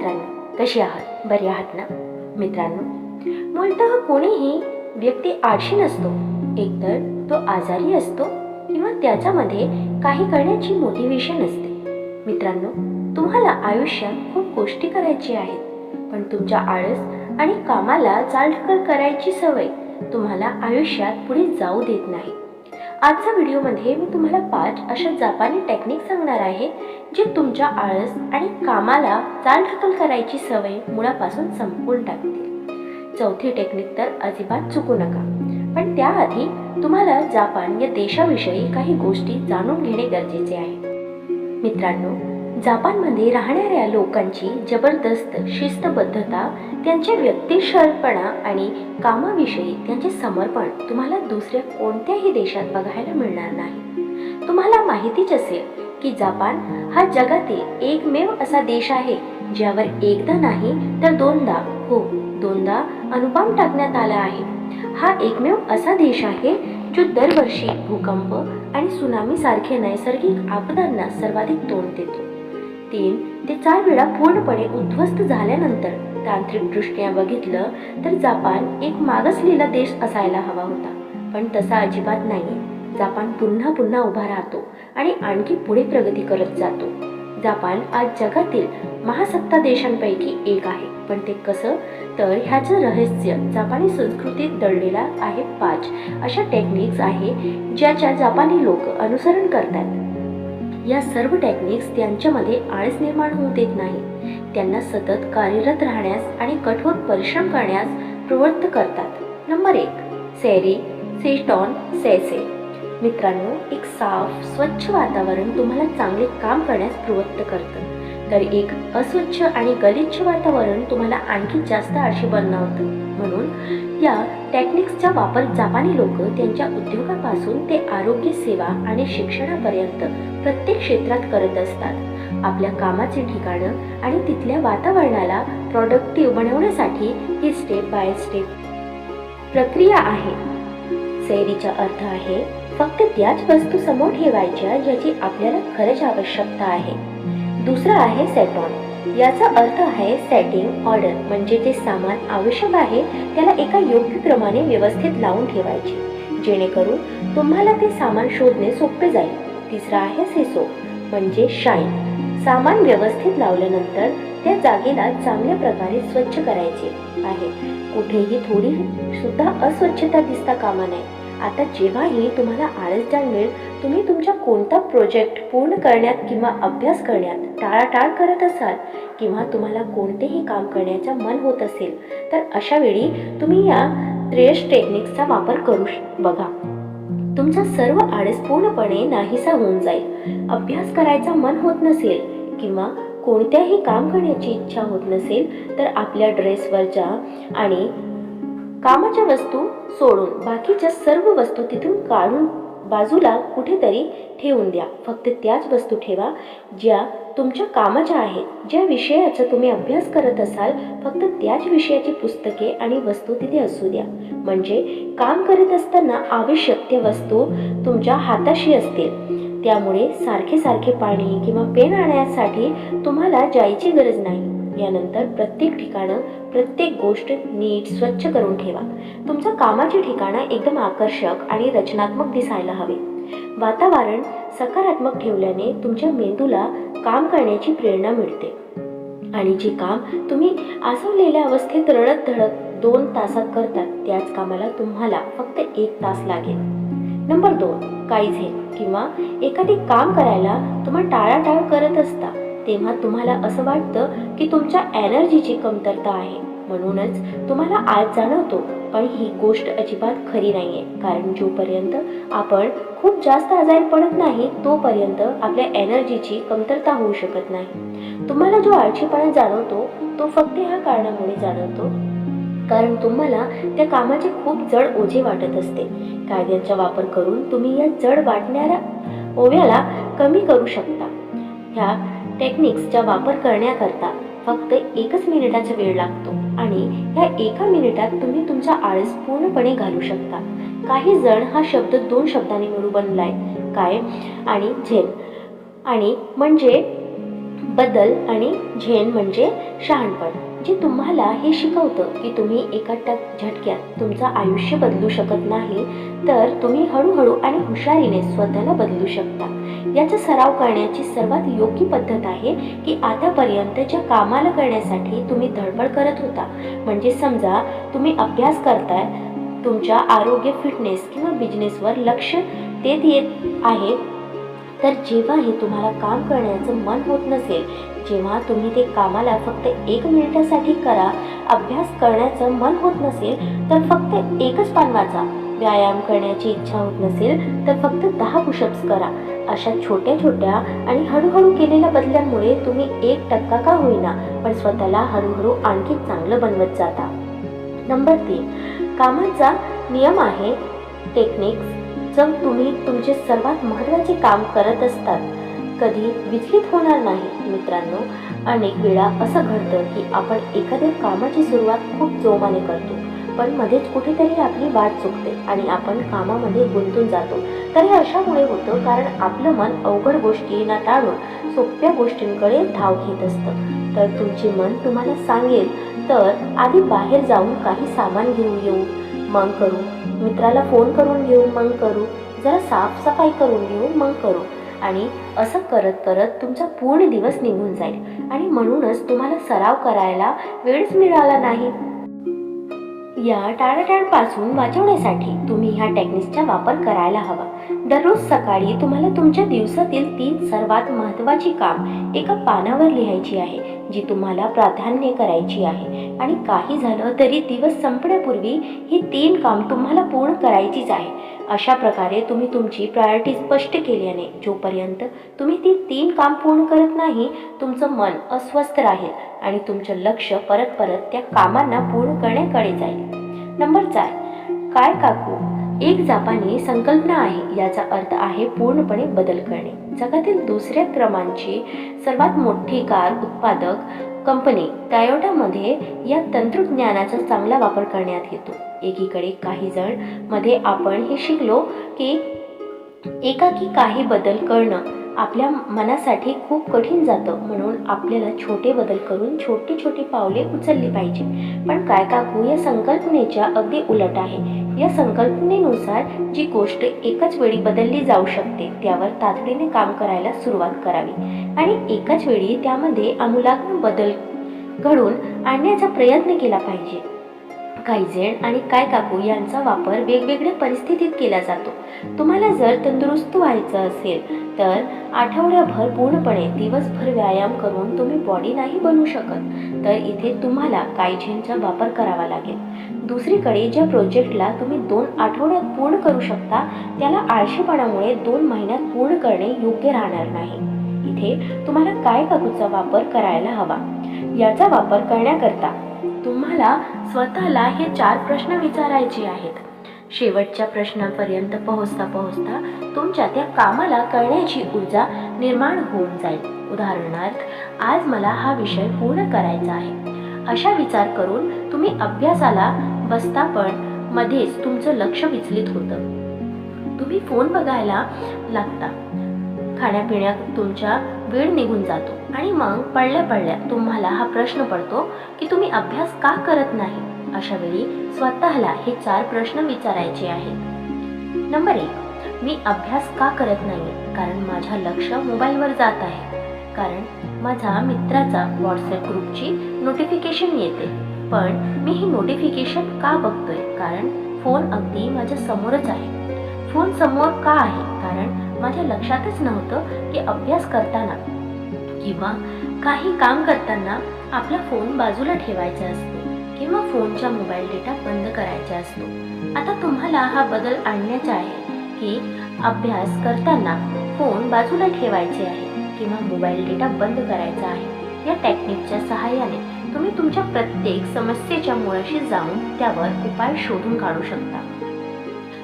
मित्रांनो कशी आहात? बरी आहात ना? मित्रांनो मूलतः कोणीही व्यक्ती आळशी नसतो. एकतर तो आजारी असतो किंवा त्याच्यामध्ये काही करण्याची मोटिवेशन असते. मित्रांनो तुम्हाला आयुष्यात खूप गोष्टी करायची आहेत. पण तुमच्या आळस आणि कामाला चालढकल करायची सवय तुम्हाला आयुष्यात पुढे जाऊ देत नाही. आजच्या व्हिडिओमध्ये मी तुम्हाला पाच अशा जापानी टेक्निक सांगणार आहे जे तुमच्या आळस आणि कामाला चालढकल करायची सवय मुळापासून संपवून टाकतील. चौथी टेक्निक तर अजिबात चुकू नका. पण त्याआधी तुम्हाला जापान या देशाविषयी काही गोष्टी जाणून घेणे गरजेचे आहे. मित्रांनो जापानमध्ये राहणाऱ्या लोकांची जबरदस्त शिस्तबद्धता त्यांच्या व्यक्तिशलपणा आणि कामाविषयी त्यांचे समर्पण तुम्हाला दुसऱ्या कोणत्याही देशात बघायला मिळणार नाही. तुम्हाला माहितीच असेल की जपान हा जगातील एकमेव असा देश आहे ज्यावर एकदा नाही तर दोनदा हो दोनदा अनुपम टाकण्यात आला आहे. हा एकमेव असा देश आहे जो दरवर्षी भूकंप आणि सुनामी सारखे नैसर्गिक आपदांना सर्वाधिक तोंड देतो. तीन ते चार वेळा पूर्णपणे उद्ध्वस्त झाल्यानंतर तांत्रिकदृष्ट्या बघितलं तर जापान एक मागासलेला देश असायला हवा होता. पण तसा अजिबात नाही. जापान पुन्हा पुन्हा उभा राहतो आणि आणखी पुढे प्रगती करत जातो. जापान आज जगातील महासत्ता देशांपैकी एक आहे. पण ते कसं? तर ह्याचं रहस्य जापानी संस्कृतीत दडलेला आहे पाच. अशा टेक्निक्स आहे ज्याच्या जापानी लोक अनुसरण करतात. या सर्व टेक्निक्स त्यांच्यामध्ये आळस निर्माण होऊ देत नाही. त्यांना सतत कार्यरत राहण्यास आणि कठोर परिश्रम करण्यास प्रवृत्त करतात. नंबर एक सेरी सेटॉन सेसे मित्रांनो एक साफ स्वच्छ वातावरण तुम्हाला चांगले काम करण्यास प्रवृत्त करतं. तर एक अस्वच्छ आणि गलिच्छ वातावरण तुम्हाला आणखी जास्त आळशी बनवतं. म्हणून या टेक्निक्सचा वापर जापानी लोक त्यांच्या उद्योगापासून ते आरोग्य सेवा आणि शिक्षणापर्यंत प्रत्येक क्षेत्रात करत असतात. आपल्या कामाचे ठिकाणं आणि तिथल्या वातावरणाला प्रॉडक्टिव्ह बनवण्यासाठी ही स्टेप बाय स्टेप प्रक्रिया आहे. सैरीचा अर्थ आहे फक्त त्याच वस्तू समोर ठेवायच्या ज्याची आपल्याला खरंच आवश्यकता आहे. दुसरा आहे सेट ऑन याचा अर्थ आहे सेटिंग ऑर्डर म्हणजे जे सामान आवश्यक आहे त्याला एका योग्य क्रमाने व्यवस्थित लावून ठेवायचे. जेणेकरून तुम्हाला ते सामान शोधणे सोपे जाईल. तिसरा आहे सेसो म्हणजे शाईन सामान व्यवस्थित लावल्यानंतर त्या जागेला चांगल्या प्रकारे स्वच्छ करायचे आहे. कुठेही थोडी सुद्धा अस्वच्छता दिसता कामा नये. आता जेव्हाही तुम्हाला आळस जाणवेल तुम्ही तुमच्या कोणता प्रोजेक्ट पूर्ण करण्यात किंवा अभ्यास करण्यात टाळाटाळ करत असाल किंवा तुम्हाला कोणतेही काम करण्याचा मन होत असेल तर अशा वेळी तुम्ही या त्रेश टेक्निक्सचा वापर करू श- बघा. तुमचा सर्व आळस पूर्णपणे नाहीसा होऊन जाईल. अभ्यास करायचा मन होत नसेल किंवा कोणत्याही काम करण्याची इच्छा होत नसेल तर आपल्या ड्रेसवरच्या आणि कामाच्या वस्तू सोडून बाकीच्या सर्व वस्तू तिथून काढून बाजूला कुठेतरी ठेवून द्या. फक्त त्याच वस्तू ठेवा ज्या तुमच्या कामाच्या आहेत. ज्या विषयाचा तुम्ही अभ्यास करत असाल फक्त त्याच विषयाची पुस्तके आणि वस्तू तिथे असू द्या. म्हणजे काम करत असताना आवश्यक त्या वस्तू तुमच्या हाताशी असतील. त्यामुळे सारखे सारखे पाणी किंवा पेन आणण्यासाठी तुम्हाला जायची गरज नाही. यानंतर प्रत्येक ठिकाणं प्रत्येक गोष्ट नीट स्वच्छ करून ठेवा. तुमचं कामाची ठिकाणं एकदम आकर्षक आणि रचनात्मक दिसायला हवे. वातावरण सकारात्मक ठेवल्याने तुमच्या मेंदूला काम करण्याची प्रेरणा मिळते. आणि जे काम तुम्ही आसवलेल्या अवस्थेत रडत धडत दोन तासात करतात त्याच कामाला तुम्हाला फक्त एक तास लागेल. नंबर दोन काईझे किंवा एखादे काम करायला तुम्हाला टाळाटाळ करत असता. तेव्हा तुम्हाला असं वाटतं की तुमच्या एनर्जीची कमतरता आहे. म्हणूनच तुम्हाला आज जाणवतो पण ही गोष्ट अजिबात खरी नाही आहे कारण जोपर्यंत आपण खूप जास्त आजारी पडत नाही तोपर्यंत आपल्या एनर्जीची कमतरता होऊ शकत नाही. तुम्हाला जो आळशीपणा जाणवतो तो फक्त ह्या कारणामुळे जाणवतो. कारण तुम्हाला त्या कामाचे खूप जड ओझे वाटत असते. कायद्यांचा वापर करून तुम्ही या जड वाटणाऱ्या ओव्याला कमी करू शकता. ह्या टेक्निक्सचा वापर करण्याकरता फक्त एकच मिनिटाचा वेळ लागतो. आणि ह्या एका मिनिटात तुम्ही तुमचा आळस पूर्णपणे घालू शकता. काही जण हा शब्द दोन शब्दांनी मिळून बनलाय. काय? आणि झेल आणि म्हणजे बदल आणि झेन म्हणजे शहाणपण. जे तुम्हाला हे शिकवतं की तुम्ही एका टक झटक्यात तुमचं आयुष्य बदलू शकत नाही तर तुम्ही हळूहळू आणि हुशारीने स्वतःला बदलू शकता. याचा सराव करण्याची सर्वात योग्य पद्धत आहे की आतापर्यंतच्या कामाला करण्यासाठी तुम्ही धडपड करत होता. म्हणजे समजा तुम्ही अभ्यास करताय तुमच्या आरोग्य फिटनेस किंवा बिझनेसवर लक्ष देत येत आहे तर जेव्हाही तुम्हाला काम करण्याचं मन होत नसेल जेव्हा तुम्ही ते कामाला फक्त एक मिनिटासाठी करा अभ्यास करण्याचं मन होत नसेल तर फक्त एकच पान वाचा. व्यायाम करण्याची इच्छा होत नसेल तर फक्त दहा पुशअप्स करा. अशा छोट्या छोट्या आणि हळूहळू केलेल्या बदलांमुळे तुम्ही एक टक्का का होईना पण स्वतःला हळूहळू आणखी चांगलं बनवत जाता. नंबर तीन. कामाचा नियम आहे टेक्निक्स जर तुम्ही तुमचे सर्वात महत्त्वाचे काम करत असतात. कधी विचलित होणार नाही मित्रांनो. अनेक वेळा असं घडतं की आपण एखाद्या कामाची सुरुवात खूप जोमाने करतो पण मध्येच कुठेतरी आपली वाट चुकते आणि आपण कामामध्ये गुंतून जातो. तर हे अशामुळे होतं कारण आपलं मन अवघड गोष्टींना टाळून सोप्या गोष्टींकडे धाव घेत असतं. तर तुमचे मन तुम्हाला सांगेल तर आधी बाहेर जाऊन काही सामान घेऊन येऊ. मग करू. मित्राला फोन करून घेऊ मग करू. जरा साफसफाई करून घेऊ मग करू. आणि असं करत करत तुमचा पूर्ण दिवस निघून जाईल. आणि म्हणूनच तुम्हाला सराव करायला वेळच मिळाला नाही. या टाळाटाळपासून वाचवण्यासाठी तुम्ही ह्या टेक्निक्सचा वापर करायला हवा. दररोज सकाळी तुम्हाला तुमच्या दिवसातील तीन सर्वात महत्त्वाची काम एका पानावर लिहायची आहे. जी तुम्हाला प्राधान्य करायची आहे. आणि काही झालं तरी दिवस संपण्यापूर्वी ही तीन काम तुम्हाला पूर्ण करायचीच आहे. अशा प्रकारे तुम्ही तुमची प्रायोरिटी स्पष्ट केल्याने जोपर्यंत तुम्ही ती तीन काम पूर्ण करत नाही तुमचं मन अस्वस्थ राहील आणि तुमचं लक्ष परत परत त्या कामांना पूर्ण करण्याकडे जाईल. नंबर चार. काय काकू? एक जापानी संकल्पना आहे. याचा अर्थ आहे पूर्णपणे बदल करणे. जगातील दुसऱ्या क्रमांची सर्वात मोठी कार उत्पादक कंपनी टायोटामध्ये या तंत्रज्ञानाचा चांगला वापर करण्यात येतो. एकीकडे काही जणमध्ये आपण हे शिकलो की एकाकी काही बदल करणं आपल्या मनासाठी खूप कठीण जातं. म्हणून आपल्याला छोटे बदल करून छोटी छोटी पावले उचलली पाहिजे. पण काय काकू या संकल्पनेच्या अगदी उलट आहे. या संकल्पनेनुसार जी गोष्ट एकाच वेळी बदलली जाऊ शकते त्यावर तातडीने काम करायला सुरुवात करावी. आणि एकाच वेळी त्यामध्ये आमूलाग्न बदल घडून आणण्याचा प्रयत्न केला पाहिजे. काही आणि काय काकू यांचा वापर वेगवेगळ्या परिस्थितीत केला जातो. तुम्हाला जर तंदुरुस्त व्हायचं असेल तर आठवड्याभर पूर्णपणे दिवसभर व्यायाम करून तुम्ही बॉडी नाही बनवू शकत. तर इथे तुम्हाला कायझेनचा वापर करावा लागेल. दुसरीकडे ज्या प्रोजेक्टला तुम्ही दोन आठवड्यात पूर्ण करू शकता त्याला आळशीपणामुळे दोन महिन्यात पूर्ण करणे योग्य राहणार नाही. इथे तुम्हाला काय काकूचा वापर करायला हवा? याचा वापर करण्याकरता आपल्याला स्वतःला हे चार प्रश्न विचारायचे आहेत. शेवटच्या प्रश्नापर्यंत पोहोचता पोहोचता तुमच्या त्या कामाला करण्याची ऊर्जा निर्माण होऊन जाईल. उदाहरणार्थ आज मला हा विषय पूर्ण करायचा आहे. अशा विचार करून तुम्ही अभ्यासाला बसता पण मध्येच तुमचं लक्ष विचलित होतं. तुम्ही फोन बघायला लागता. खाण्यापिण्यात तुमच्या वेळ निघून जातो. आणि मग पडल्या पडल्या तुम्हाला हा प्रश्न पडतो की तुम्ही अभ्यास का करत नाही? अशा वेळी स्वतःला हे चार प्रश्न विचारायचे आहेत. नंबर एक मी अभ्यास का करत नाही? कारण माझ्या लक्ष मोबाईलवर जात आहे. कारण माझा मित्राचा व्हॉट्सअप ग्रुपची नोटिफिकेशन येते. पण मी ही नोटिफिकेशन का बघतोय? कारण फोन अगदी माझ्या समोरच आहे. फोन समोर का आहे? कारण माझ्या लक्षातच नव्हतं की अभ्यास करताना किंवा काही काम करताना आपला फोन बाजूला ठेवायचा असतो किंवा फोनचा मोबाईल डेटा बंद करायचा असतो. आता तुम्हाला हा बदल आणण्याचा आहे की अभ्यास करताना फोन बाजूला ठेवायचे आहे किंवा मोबाईल डेटा बंद करायचा आहे. या टेक्निकच्या सहाय्याने तुम्ही तुमच्या प्रत्येक समस्येच्या मुळाशी जाऊन त्यावर उपाय शोधून काढू शकता.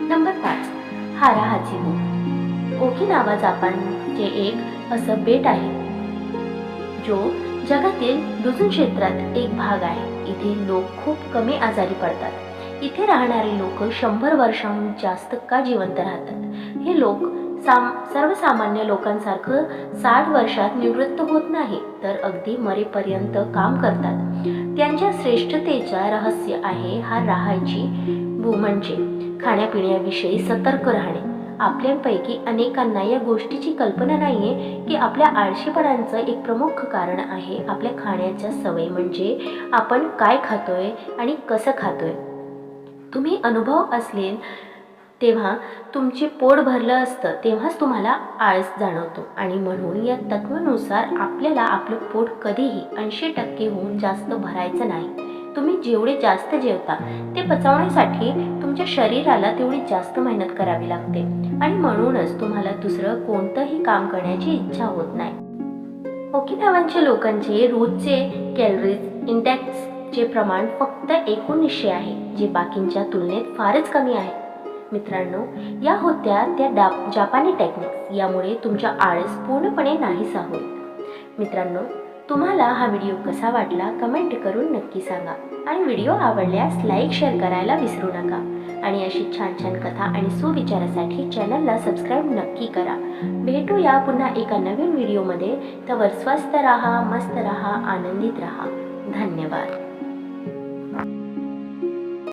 नंबर पाच. हारा हाचिबू ओकिनावा जापानचे एक असं बेट आहे जो जगातील दुजून क्षेत्रात एक भाग आहे. इथे लोक खूप कमी आजारी पडतात. इथे राहणारे लोक शंभर वर्षांहून जास्त का जिवंत राहतात? हे लोक साम सर्वसामान्य लोकांसारखं साठ वर्षात निवृत्त होत नाही तर अगदी मरेपर्यंत काम करतात. त्यांच्या श्रेष्ठतेच्या रहस्य आहे हा राहायची भू म्हणजे खाण्यापिण्याविषयी सतर्क राहणे. आपल्यापैकी अनेकांना या गोष्टीची कल्पना नाही आहे की आपल्या आळशीपणांचं एक प्रमुख कारण आहे आपल्या खाण्याच्या सवय म्हणजे आपण काय खातोय आणि कसं खातोय. तुम्ही अनुभव असलेल तेव्हा तुमचे पोट भरलं असतं तेव्हाच तुम्हाला आळस जाणवतो आणि म्हणून या तत्वानुसार आपल्याला आपलं पोट कधीही ऐंशी टक्केहून जास्त भरायचं नाही. तुम्ही जेवढे जास्त जेवता ते पचवण्यासाठी तुमच्या शरीराला तेवढी जास्त मेहनत करावी लागते. आणि म्हणूनच तुम्हाला दुसरं कोणतंही काम करण्याची इच्छा होत नाही. ओकिनावांच्या लोकांचे रोजचे कॅलरीज इंडेक्सचे प्रमाण फक्त एकोणीसशे आहे जे बाकींच्या तुलनेत फारच कमी आहे. मित्रांनो या होत्या त्या डा जापानी टेक्निक्स यामुळे तुमच्या आळस पूर्णपणे नाहीसा होईल. मित्रांनो तुम्हाला हा व्हिडिओ कसा वाटला कमेंट करून नक्की सांगा. आणि व्हिडिओ आवडल्यास लाईक शेअर करायला विसरू नका. आणि अशी छान छान कथा आणि सुविचारासाठी चॅनलला सबस्क्राईब नक्की करा. भेटूया पुन्हा एका नवीन व्हिडिओमध्ये. तवर स्वस्त राहा मस्त राहा आनंदित राहा. धन्यवाद.